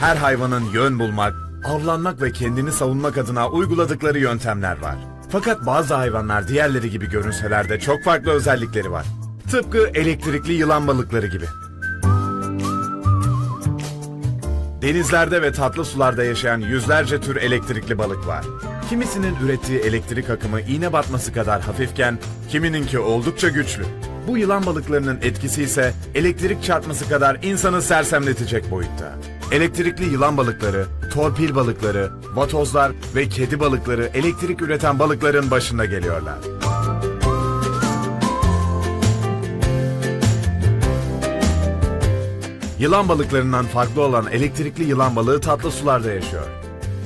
Her hayvanın yön bulmak, avlanmak ve kendini savunmak adına uyguladıkları yöntemler var. Fakat bazı hayvanlar diğerleri gibi görünseler de çok farklı özellikleri var. Tıpkı elektrikli yılan balıkları gibi. Denizlerde ve tatlı sularda yaşayan yüzlerce tür elektrikli balık var. Kimisinin ürettiği elektrik akımı iğne batması kadar hafifken, kimininki oldukça güçlü. Bu yılan balıklarının etkisi ise elektrik çarpması kadar insanı sersemletecek boyutta. Elektrikli yılan balıkları, torpil balıkları, vatozlar ve kedi balıkları elektrik üreten balıkların başında geliyorlar. Yılan balıklarından farklı olan elektrikli yılan balığı tatlı sularda yaşıyor.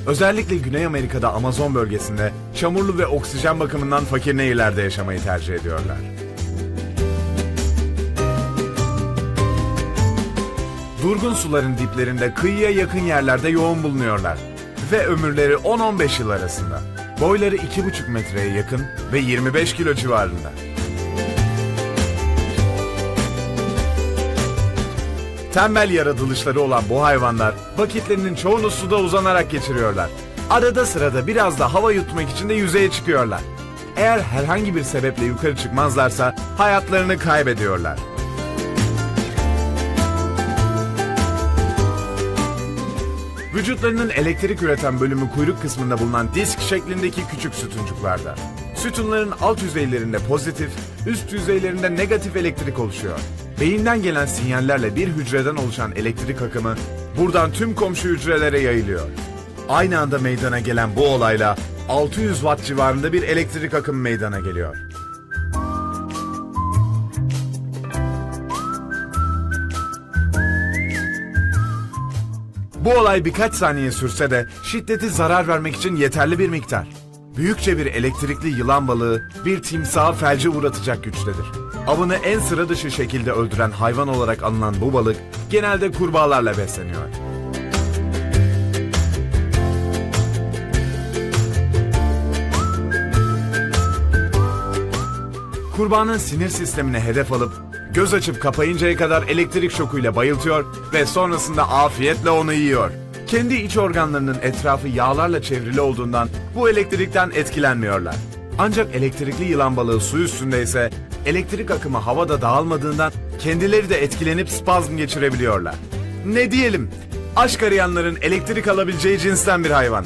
Özellikle Güney Amerika'da Amazon bölgesinde çamurlu ve oksijen bakımından fakir nehirlerde yaşamayı tercih ediyorlar. Durgun suların diplerinde kıyıya yakın yerlerde yoğun bulunuyorlar ve ömürleri 10-15 yıl arasında. Boyları 2,5 metreye yakın ve 25 kilo civarında. Tembel yaratılışları olan bu hayvanlar vakitlerinin çoğunu suda uzanarak geçiriyorlar. Arada sırada biraz da hava yutmak için de yüzeye çıkıyorlar. Eğer herhangi bir sebeple yukarı çıkmazlarsa hayatlarını kaybediyorlar. Vücutlarının elektrik üreten bölümü kuyruk kısmında bulunan disk şeklindeki küçük sütuncuklarda. Sütunların alt yüzeylerinde pozitif, üst yüzeylerinde negatif elektrik oluşuyor. Beyinden gelen sinyallerle bir hücreden oluşan elektrik akımı buradan tüm komşu hücrelere yayılıyor. Aynı anda meydana gelen bu olayla 600 watt civarında bir elektrik akımı meydana geliyor. Bu olay birkaç saniye sürse de şiddeti zarar vermek için yeterli bir miktar. Büyükçe bir elektrikli yılan balığı bir timsahı felce uğratacak güçtedir. Avını en sıra dışı şekilde öldüren hayvan olarak anılan bu balık genelde kurbağalarla besleniyor. Kurbanın sinir sistemine hedef alıp göz açıp kapayıncaya kadar elektrik şokuyla bayıltıyor ve sonrasında afiyetle onu yiyor. Kendi iç organlarının etrafı yağlarla çevrili olduğundan bu elektrikten etkilenmiyorlar. Ancak elektrikli yılan balığı su üstündeyse elektrik akımı havada dağılmadığından kendileri de etkilenip spazm geçirebiliyorlar. Ne diyelim? Aşk arayanların elektrik alabileceği cinsten bir hayvan.